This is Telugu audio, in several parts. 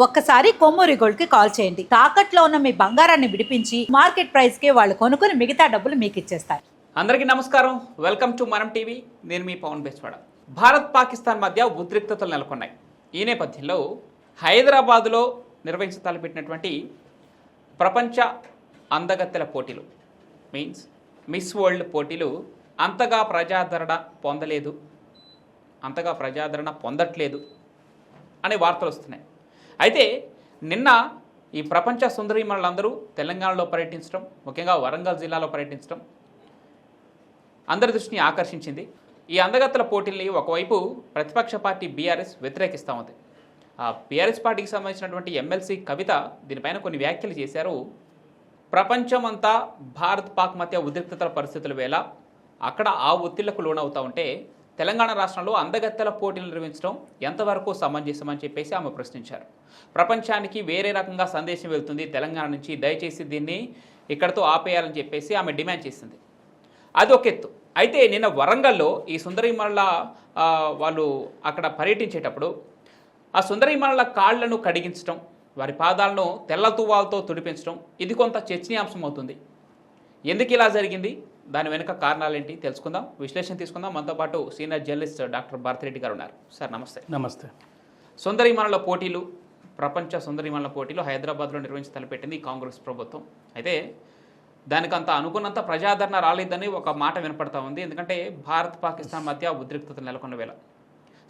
ఒక్కసారి కొమ్మూరి గోల్డ్కి కాల్ చేయండి. తాకట్లో ఉన్న మీ బంగారాన్ని విడిపించి మార్కెట్ ప్రైస్కి వాళ్ళు కొనుక్కుని మిగతా డబ్బులు మీకు ఇచ్చేస్తారు. అందరికీ నమస్కారం. Welcome to Manam TV. నేను మీ పవన్ బేస్వాడ. భారత్ పాకిస్తాన్ మధ్య ఉద్రిక్తతలు నెలకొన్నాయి. ఈ నేపథ్యంలో హైదరాబాదులో నిర్వహించ తలపెట్టినటువంటి ప్రపంచ అందగత్తెల పోటీలు మీన్స్ మిస్ వరల్డ్ పోటీలు అంతగా ప్రజాదరణ పొందలేదు అంతగా ప్రజాదరణ పొందట్లేదు అనే వార్తలు వస్తున్నాయి. అయితే నిన్న ఈ ప్రపంచ సుందరీమణులందరూ తెలంగాణలో పర్యటించడం ముఖ్యంగా వరంగల్ జిల్లాలో పర్యటించడం అందరి దృష్టిని ఆకర్షించింది. ఈ అందగత్తల పోటీల్ని ఒకవైపు ప్రతిపక్ష పార్టీ బీఆర్ఎస్ వ్యతిరేకిస్తూ ఉంది. ఆ బీఆర్ఎస్ పార్టీకి సంబంధించినటువంటి ఎమ్మెల్సీ కవిత దీనిపైన కొన్ని వ్యాఖ్యలు చేశారు. ప్రపంచమంతా భారత్ పాక్ మధ్య ఉద్రిక్తతల పరిస్థితుల వేళ అక్కడ ఆ ఒత్తిళ్ళకు లోనవుతూ ఉంటే తెలంగాణ రాష్ట్రంలో అందగత్తెల పోటీలు నిర్వహించడం ఎంతవరకు సమంజసమని చెప్పేసి ఆమె ప్రశ్నించారు. ప్రపంచానికి వేరే రకంగా సందేశం వెళ్తుంది తెలంగాణ నుంచి దయచేసి దీన్ని ఇక్కడతో ఆపేయాలని చెప్పేసి ఆమె డిమాండ్ చేసింది. అది ఒక ఎత్తు. అయితే నిన్న వరంగల్లో ఈ సుందరీమణుల వాళ్ళు అక్కడ పర్యటించేటప్పుడు ఆ సుందరీమణుల కాళ్ళను కడిగించడం వారి పాదాలను తెల్ల తువ్వాలతో తుడిపించడం ఇది కొంత చర్చనీయాంశం అవుతుంది. ఎందుకు ఇలా జరిగింది? దాని వెనుక కారణాలేంటి తెలుసుకుందాం. విశ్లేషణ తీసుకుందాం. మనతో పాటు సీనియర్ జర్నలిస్ట్ డాక్టర్ భారతిరెడ్డి గారు ఉన్నారు సార్ నమస్తే. నమస్తే. సుందరీమణుల పోటీలు ప్రపంచ సుందరీమణుల పోటీలు హైదరాబాద్లో నిర్వహించి తలపెట్టింది కాంగ్రెస్ ప్రభుత్వం. అయితే దానికి అంత అనుకున్నంత ప్రజాదరణ రాలేదని ఒక మాట వినపడతా ఉంది. ఎందుకంటే భారత్ పాకిస్తాన్ మధ్య ఉద్రిక్తత నెలకొన్న వేళ.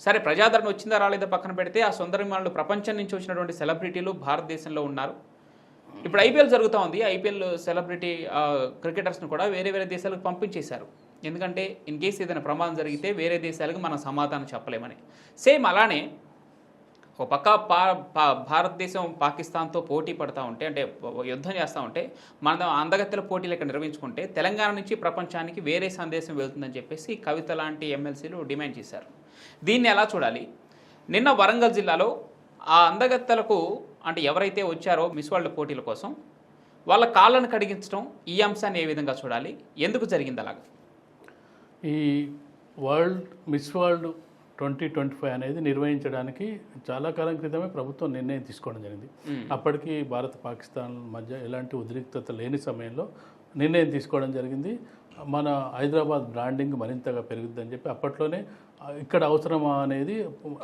సరే ప్రజాదరణ వచ్చిందా రాలేదా పక్కన పెడితే ఆ సుందరీమణులు ప్రపంచం నుంచి వచ్చినటువంటి సెలబ్రిటీలు భారతదేశంలో ఉన్నారు. ఇప్పుడు ఐపీఎల్ జరుగుతూ ఉంది. ఐపీఎల్ సెలబ్రిటీ క్రికెటర్స్ని కూడా వేరే వేరే దేశాలకు పంపించేశారు. ఎందుకంటే ఇన్ కేసు ఏదైనా ప్రమాదం జరిగితే వేరే దేశాలకు మనం సమాధానం చెప్పలేమని. సేమ్ అలానే ఒక పక్క పా పా భారతదేశం పాకిస్తాన్తో పోటీ పడుతూ ఉంటే అంటే యుద్ధం చేస్తూ ఉంటే మనం అందగత్తెల పోటీలు ఇక్కడ నిర్వహించుకుంటే తెలంగాణ నుంచి ప్రపంచానికి వేరే సందేశం వెళ్తుందని చెప్పేసి కవిత లాంటి ఎమ్మెల్సీలు డిమాండ్ చేశారు. దీన్ని ఎలా చూడాలి? నిన్న వరంగల్ జిల్లాలో ఆ అందగత్తెలకు అంటే ఎవరైతే వచ్చారో మిస్ వరల్డ్ పోటీల కోసం వాళ్ళ కాళ్ళను కడిగించడం ఈ అంశాన్ని ఏ విధంగా చూడాలి? ఎందుకు జరిగింది అలాగా? ఈ world miss world twenty twenty five అనేది నిర్వహించడానికి చాలా కాలం క్రితమే ప్రభుత్వం నిర్ణయం తీసుకోవడం జరిగింది. అప్పటికి భారత్ పాకిస్తాన్ మధ్య ఎలాంటి ఉద్రిక్తత లేని సమయంలో నిర్ణయం తీసుకోవడం జరిగింది. మన హైదరాబాద్ బ్రాండింగ్ మరింతగా పెరుగుద్దని చెప్పి అప్పట్లోనే ఇక్కడ అవసరమా అనేది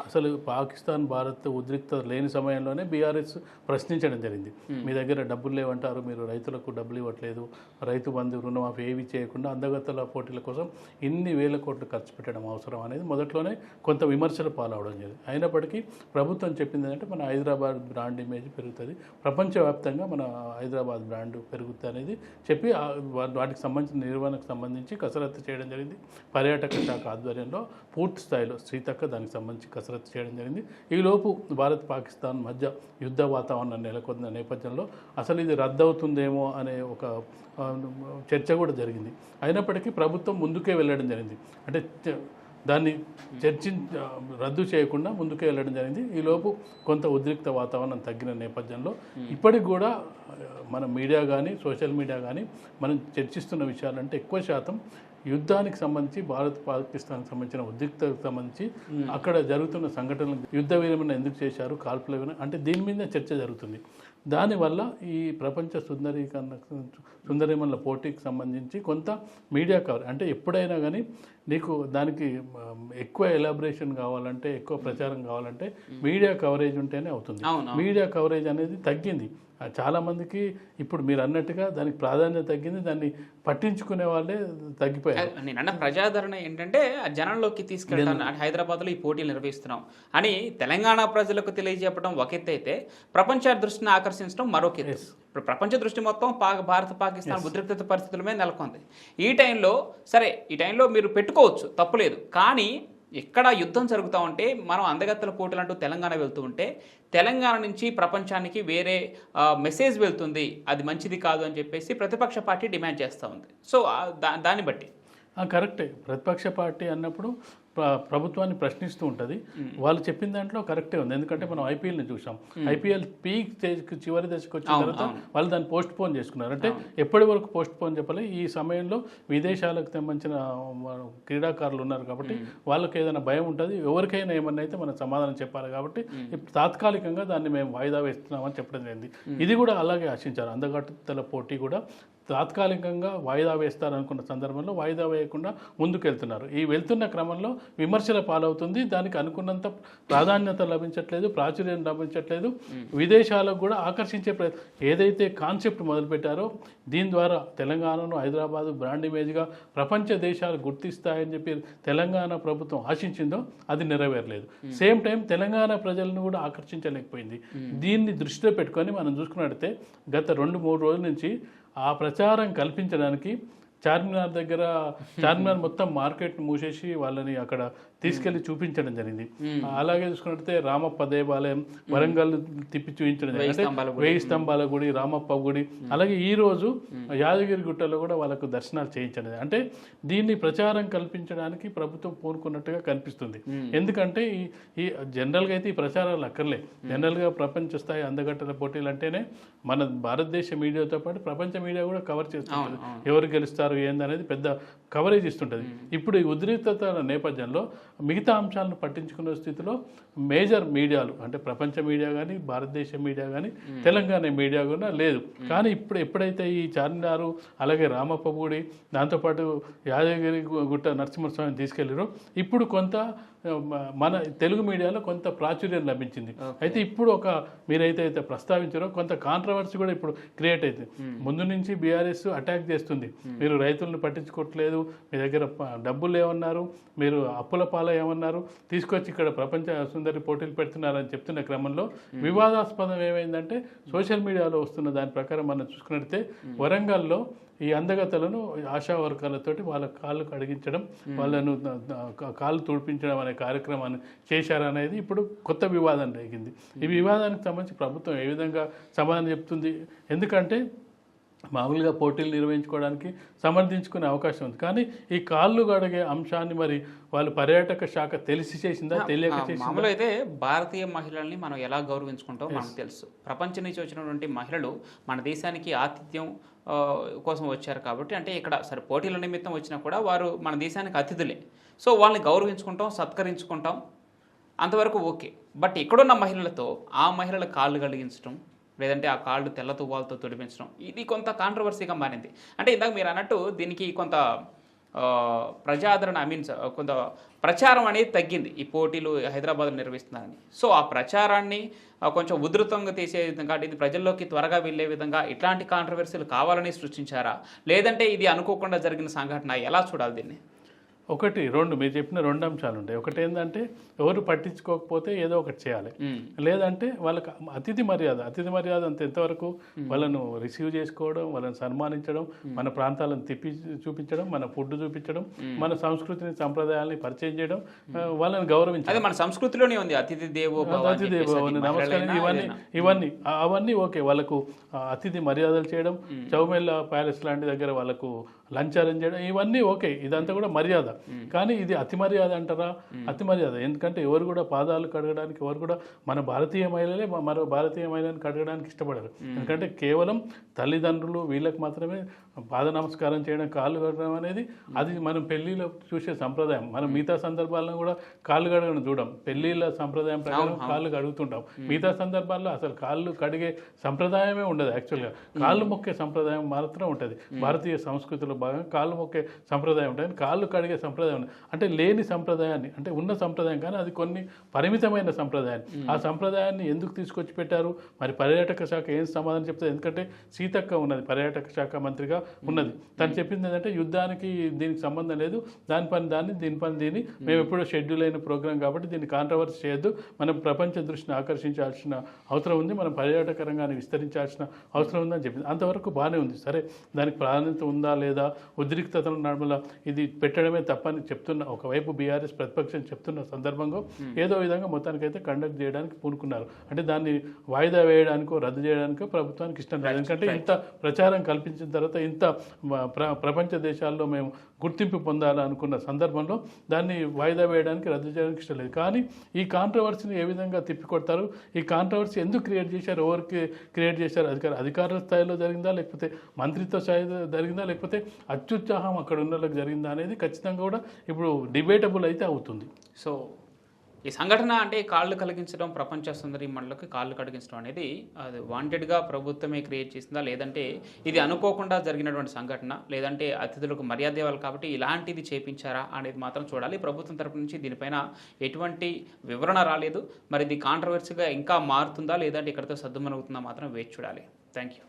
అసలు పాకిస్తాన్ భారత్ ఉద్రిక్తత లేని సమయంలోనే బీఆర్ఎస్ ప్రశ్నించడం జరిగింది. మీ దగ్గర డబ్బులు లేవంటారు మీరు రైతులకు డబ్బులు ఇవ్వట్లేదు రైతు బంధు రుణమాఫీ ఏవి చేయకుండా అందగత్తల పోటీల కోసం ఇన్ని వేల కోట్లు ఖర్చు పెట్టడం అవసరం అనేది మొదట్లోనే కొంత విమర్శలు పాలవడం జరిగింది. అయినప్పటికీ ప్రభుత్వం చెప్పింది ఏంటంటే మన హైదరాబాద్ బ్రాండ్ ఇమేజ్ పెరుగుతుంది. ప్రపంచవ్యాప్తంగా మన హైదరాబాద్ బ్రాండ్ పెరుగుతుంది అనేది చెప్పి వాటికి సంబంధించిన నిర్వహణకు సంబంధించి కసరత్తు చేయడం జరిగింది. పర్యాటక శాఖ ఆధ్వర్యంలో పూర్తి స్థాయిలో శ్రీతక్క దానికి సంబంధించి కసరత్తు చేయడం జరిగింది. ఈలోపు భారత్ పాకిస్తాన్ మధ్య యుద్ధ వాతావరణం నెలకొన్న నేపథ్యంలో అసలు ఇది రద్దవుతుందేమో అనే ఒక చర్చ కూడా జరిగింది. అయినప్పటికీ ప్రభుత్వం ముందుకే వెళ్ళడం జరిగింది. అంటే దాన్ని చర్చి రద్దు చేయకుండా ముందుకే వెళ్ళడం జరిగింది. ఈలోపు కొంత ఉద్రిక్త వాతావరణం తగ్గిన నేపథ్యంలో ఇప్పటికి కూడా మన మీడియా కానీ సోషల్ మీడియా కానీ మనం చర్చిస్తున్న విషయాలంటే ఎక్కువ శాతం యుద్ధానికి సంబంధించి భారత్ పాకిస్తాన్కి సంబంధించిన ఉద్రిక్తతకు సంబంధించి అక్కడ జరుగుతున్న సంఘటనలు యుద్ధ విరమణ ఎందుకు చేశారు కాల్పుల అంటే దీని మీద చర్చ జరుగుతుంది. దానివల్ల ఈ ప్రపంచ సుందరీకరణ సుందరిమల్ల పోటీకి సంబంధించి కొంత మీడియా కవర్ అంటే ఎప్పుడైనా కానీ నీకు దానికి ఎక్కువ ఎలాబరేషన్ కావాలంటే ఎక్కువ ప్రచారం కావాలంటే మీడియా కవరేజ్ ఉంటేనే అవుతుంది. మీడియా కవరేజ్ అనేది తగ్గింది. ఆ, చాలా మందికి ఇప్పుడు మీరు అన్నట్టుగా దానికి ప్రాధాన్యత తగ్గింది దాన్ని పట్టించుకునే వాళ్ళే తగ్గిపోయారు. నేను అన్న ప్రజాదరణ ఏంటంటే ఆ జనంలోకి తీసుకెళ్ళడం హైదరాబాద్లో ఈ పోటీలు నిర్వహిస్తున్నాం అని తెలంగాణ ప్రజలకు తెలియజెప్పడం ఒక ఎత్తు అయితే ప్రపంచ దృష్టిని ఆకర్షించడం మరొక ఎత్తు. ఇప్పుడు ప్రపంచ దృష్టి మొత్తం పాక్ భారత పాకిస్తాన్ ఉద్రిక్తత పరిస్థితుల మీద నెలకొంది. ఈ టైంలో సరే ఈ టైంలో మీరు పెట్టుకోవచ్చు తప్పులేదు. కానీ ఎక్కడ యుద్ధం జరుగుతూ ఉంటే మనం అందగత్తల పోటీలు అంటూ తెలంగాణ వెళ్తూ ఉంటే తెలంగాణ నుంచి ప్రపంచానికి వేరే మెసేజ్ వెళ్తుంది అది మంచిది కాదు అని చెప్పేసి ప్రతిపక్ష పార్టీ డిమాండ్ చేస్తూ ఉంది. సో దా దాన్ని బట్టి. కరెక్టే. ప్రతిపక్ష పార్టీ అన్నప్పుడు ప్రభుత్వాన్ని ప్రశ్నిస్తూ ఉంటుంది. వాళ్ళు చెప్పిన దాంట్లో కరెక్టే ఉంది. ఎందుకంటే మనం ఐపీఎల్ని చూసాం. ఐపీఎల్ పీక్ చివరి దశకు వచ్చిన తర్వాత. వాళ్ళు దాన్ని పోస్ట్ పోన్ చేసుకున్నారు. అంటే ఎప్పటి వరకు పోస్ట్ పోన్ చెప్పాలి? ఈ సమయంలో విదేశాలకు సంబంధించిన క్రీడాకారులు ఉన్నారు కాబట్టి వాళ్ళకి ఏదైనా భయం ఉంటుంది. ఎవరికైనా ఏమన్నా అయితే మనం సమాధానం చెప్పాలి కాబట్టి తాత్కాలికంగా దాన్ని మేము వాయిదా వేస్తున్నామని చెప్పడం జరిగింది. ఇది కూడా అలాగే ఆశించారు. అందగట్టల పోటీ కూడా తాత్కాలికంగా వాయిదా వేస్తారనుకున్న సందర్భంలో వాయిదా వేయకుండా ముందుకు వెళ్తున్నారు ఈ వెళ్తున్న క్రమంలో విమర్శల పాలవుతుంది. దానికి అనుకున్నంత ప్రాధాన్యత లభించట్లేదు ప్రాచుర్యం లభించట్లేదు. విదేశాలకు కూడా ఆకర్షించే ఏదైతే కాన్సెప్ట్ మొదలుపెట్టారో దీని ద్వారా తెలంగాణను హైదరాబాద్ బ్రాండ్ ఇమేజ్గా ప్రపంచ దేశాలు గుర్తిస్తాయని చెప్పి తెలంగాణ ప్రభుత్వం ఆశించిందో అది నెరవేరలేదు. సేమ్ టైం తెలంగాణ ప్రజలను కూడా ఆకర్షించలేకపోయింది. దీన్ని దృష్టిలో పెట్టుకొని మనం చూసుకున్నట్టయితే గత రెండు మూడు రోజుల నుంచి ఆ ప్రచారం కల్పించడానికి చార్మినార్ దగ్గర చార్మినార్ మొత్తం మార్కెట్ మూసేసి వాళ్ళని అక్కడ తీసుకెళ్ళి చూపించడం జరిగింది. అలాగే చూసుకున్నట్లయితే రామప్ప దేవాలయం వరంగల్ తిప్పి చూపించడం జరిగింది. అంటే వేయి స్తంభాల గుడి రామప్ప గుడి. అలాగే ఈ రోజు యాదగిరి గుట్టలో కూడా వాళ్ళకు దర్శనాలు చేయించడం. అంటే దీన్ని ప్రచారం కల్పించడానికి ప్రభుత్వం పూనుకున్నట్టుగా కనిపిస్తుంది. ఎందుకంటే ఈ ఈ జనరల్గా అయితే ఈ ప్రచారాలు అక్కర్లే. జనరల్గా ప్రపంచ స్థాయి అందగట్టల పోటీలు అంటేనే మన భారతదేశ మీడియాతో పాటు ప్రపంచ మీడియా కూడా కవర్ చేస్తుంటుంది. ఎవరు గెలుస్తారు ఏందనేది పెద్ద కవరేజ్ ఇస్తుంటుంది. ఇప్పుడు ఈ ఉద్రిక్తత నేపథ్యంలో మిగతా అంశాలను పట్టించుకునే స్థితిలో మేజర్ మీడియాలు అంటే ప్రపంచ మీడియా కానీ భారతదేశ మీడియా కానీ తెలంగాణ మీడియా కూడా లేదు. కానీ ఇప్పుడు ఎప్పుడైతే ఈ చార్మినారు అలాగే రామప్ప గుడి దాంతోపాటు యాదగిరి గుట్ట నరసింహస్వామిని తీసుకెళ్ళారో ఇప్పుడు కొంత మన తెలుగు మీడియాలో కొంత ప్రాచుర్యం లభించింది. అయితే ఇప్పుడు ఒక మీరైతే అయితే ప్రస్తావించారో కొంత కాంట్రవర్సీ కూడా ఇప్పుడు క్రియేట్ అవుతుంది ముందు నుంచి బీఆర్ఎస్ అటాక్ చేస్తుంది. మీరు రైతులను పట్టించుకోవట్లేదు మీ దగ్గర డబ్బులు ఏమన్నారు మీరు అప్పుల పాల ఏమన్నారు తీసుకొచ్చి ఇక్కడ ప్రపంచ సుందరి పోటీలు పెడుతున్నారని చెప్తున్న క్రమంలో వివాదాస్పదం ఏమైందంటే సోషల్ మీడియాలో వస్తున్న దాని ప్రకారం మనం చూసుకున్నట్లయితే వరంగల్లో ఈ అందగతలను ఆశా వర్కర్లతోటి వాళ్ళ కాళ్ళు కడిగించడం వాళ్ళను కాళ్ళు తుడిపించడం అనే కార్యక్రమాన్ని చేశారనేది ఇప్పుడు కొత్త వివాదం రేగింది. ఈ వివాదానికి సంబంధించి ప్రభుత్వం ఏ విధంగా సమాధానం చెప్తుంది? ఎందుకంటే మామూలుగా పోటీలు నిర్వహించుకోవడానికి సమర్థించుకునే అవకాశం ఉంది. కానీ ఈ కాళ్ళు గడిగే అంశాన్ని మరి వాళ్ళు పర్యాటక శాఖ తెలిసి చేసిందా తెలియక మామూలుగా అయితే భారతీయ మహిళల్ని మనం ఎలా గౌరవించుకుంటామో మనకు తెలుసు. ప్రపంచం నుంచి వచ్చినటువంటి మహిళలు మన దేశానికి ఆతిథ్యం కోసం వచ్చారు కాబట్టి అంటే ఇక్కడ సరే పోటీల నిమిత్తం వచ్చినా కూడా వారు మన దేశానికి అతిథులే. సో వాళ్ళని గౌరవించుకుంటాం సత్కరించుకుంటాం. అంతవరకు ఓకే. బట్ ఇక్కడున్న మహిళలతో ఆ మహిళల కాళ్ళు కలిగించడం లేదంటే ఆ కాళ్ళు తెల్ల తువ్వాలతో తుడిపించడం ఇది కొంత కాంట్రవర్సీగా మారింది. అంటే ఇందాక మీరు అన్నట్టు దీనికి కొంత ప్రజాదరణ ఐ మీన్స్ కొంత ప్రచారం అనేది తగ్గింది. ఈ పోటీలు హైదరాబాద్లో నిర్వహిస్తున్నారని. సో ఆ ప్రచారాన్ని కొంచెం ఉధృతంగా తీసే విధంగా అంటే ఇది ప్రజల్లోకి త్వరగా వెళ్ళే విధంగా ఇట్లాంటి కాంట్రవర్సీలు కావాలని సృష్టించారా? లేదంటే ఇది అనుకోకుండా జరిగిన సంఘటన ఎలా చూడాలి దీన్ని? ఒకటి రెండు మీరు చెప్పిన రెండు అంశాలు ఉంటాయి ఒకటి ఏంటంటే ఎవరు పట్టించుకోకపోతే ఏదో ఒకటి చేయాలి. లేదంటే వాళ్ళకి అతిథి మర్యాద అతిథి మర్యాద అంత ఎంతవరకు వాళ్ళను రిసీవ్ చేసుకోవడం వాళ్ళని సన్మానించడం మన ప్రాంతాలను తిప్పి చూపించడం మన ఫుడ్ చూపించడం మన సంస్కృతిని సంప్రదాయాల్ని పరిచయం చేయడం వాళ్ళని గౌరవించడం. మన సంస్కృతిలోనే ఉంది. అతిథి దేవో అతిథి భవన్, నమస్కారం ఇవన్నీ. ఇవన్నీ అవన్నీ ఓకే వాళ్ళకు అతిథి మర్యాదలు చేయడం చౌమెల్ల ప్యాలెస్ లాంటి దగ్గర వాళ్ళకు లంచ్ అరేంజ్ చేయడం ఇవన్నీ ఓకే ఇదంతా కూడా మర్యాద. కానీ ఇది అతి మర్యాద అంటారా? అతి మర్యాద. ఎందుకంటే ఎవరు కూడా పాదాలు కడగడానికి ఎవరు కూడా మన భారతీయ మహిళలే మరో భారతీయ మహిళని కడగడానికి ఇష్టపడరు. ఎందుకంటే కేవలం తల్లిదండ్రులు వీళ్ళకి మాత్రమే పాద నమస్కారం చేయడం కాళ్ళు కడగడం అనేది అది మనం పెళ్ళిలో చూసే సంప్రదాయం. మనం మిగతా సందర్భాల్లో కూడా కాళ్ళు కడగడం చూడం. పెళ్ళిళ్ళ సంప్రదాయం ప్రకారం కాళ్ళు కడుగుతుంటాం. మిగతా సందర్భాల్లో అసలు కాళ్ళు కడిగే సంప్రదాయమే ఉండదు యాక్చువల్గా. కాళ్ళు మొక్కే సంప్రదాయం మాత్రం ఉంటుంది. భారతీయ సంస్కృతిలో భాగంగా కాళ్ళు మొక్కే సంప్రదాయం ఉంటుంది. కాళ్ళు కడిగే సంప్రదాయం ఉంది అంటే లేని సంప్రదాయాన్ని అంటే ఉన్న సంప్రదాయం కానీ అది కొన్ని పరిమితమైన సంప్రదాయాన్ని. ఆ సంప్రదాయాన్ని ఎందుకు తీసుకొచ్చి పెట్టారు మరి పర్యాటక శాఖ ఏం సమాధానం చెప్తుంది? ఎందుకంటే సీతక్క ఉన్నది. పర్యాటక శాఖ మంత్రిగా ఉన్నది. తను చెప్పింది ఏంటంటే యుద్ధానికి దీనికి సంబంధం లేదు. దాని పని దాన్ని దీని పని దీన్ని. మేము ఎప్పుడో షెడ్యూల్ అయిన ప్రోగ్రామ్ కాబట్టి దీన్ని కాంట్రవర్సీ చేయొద్దు. మనం ప్రపంచ దృష్టిని ఆకర్షించాల్సిన అవసరం ఉంది. మనం పర్యాటక రంగాన్ని విస్తరించాల్సిన అవసరం ఉందని చెప్పింది. అంతవరకు బాగానే ఉంది. సరే దానికి ప్రాధాన్యత ఉందా లేదా? ఉద్రిక్తతల నడుమల ఇది పెట్టడమే తప్పని చెప్తున్న ఒకవైపు బీఆర్ఎస్ ప్రతిపక్షం చెప్తున్న సందర్భంగా ఏదో విధంగా మొత్తానికైతే కండక్ట్ చేయడానికి పూనుకున్నారు. అంటే దాన్ని వాయిదా వేయడానికో రద్దు చేయడానికో ప్రభుత్వానికి ఇష్టం లేదు. ఎందుకంటే ఇంత ప్రచారం కల్పించిన తర్వాత ఇంత ఇంత ప్ర- ప్రపంచ దేశాల్లో మేము గుర్తింపు పొందాలనుకున్న సందర్భంలో దాన్ని వాయిదా వేయడానికి రద్దు చేయడానికి ఇష్టం లేదు. కానీ ఈ కాంట్రవర్సీని ఏ విధంగా తిప్పికొడతారు? ఈ కాంట్రవర్సీ ఎందుకు క్రియేట్ చేశారు? ఎవరికి క్రియేట్ చేశారు? అధికార అధికారుల స్థాయిలో జరిగిందా? లేకపోతే మంత్రిత్వ స్థాయిలో జరిగిందా? లేకపోతే అత్యుత్సాహం అక్కడ ఉన్న వాళ్ళకి జరిగిందా అనేది ఖచ్చితంగా కూడా ఇప్పుడు డిబేటబుల్ అయితే అవుతుంది. సో ఈ సంఘటన అంటే కాళ్ళు కలిగించడం ప్రపంచ సుందరి మండలకు కాళ్ళు కలిగించడం అనేది అది వాంటెడ్గా ప్రభుత్వమే క్రియేట్ చేసిందా? లేదంటే ఇది అనుకోకుండా జరిగినటువంటి సంఘటన? లేదంటే అతిథులకు మర్యాద ఇవ్వాలి కాబట్టి ఇలాంటిది చేపించారా అనేది మాత్రం చూడాలి. ప్రభుత్వం తరపు నుంచి దీనిపైన ఎటువంటి వివరణ రాలేదు. మరి ఇది కాంట్రవర్సీగా ఇంకా మారుతుందా? లేదంటే ఇక్కడితో సద్దుమణుగుతుందా మాత్రం వేచి చూడాలి. Thank you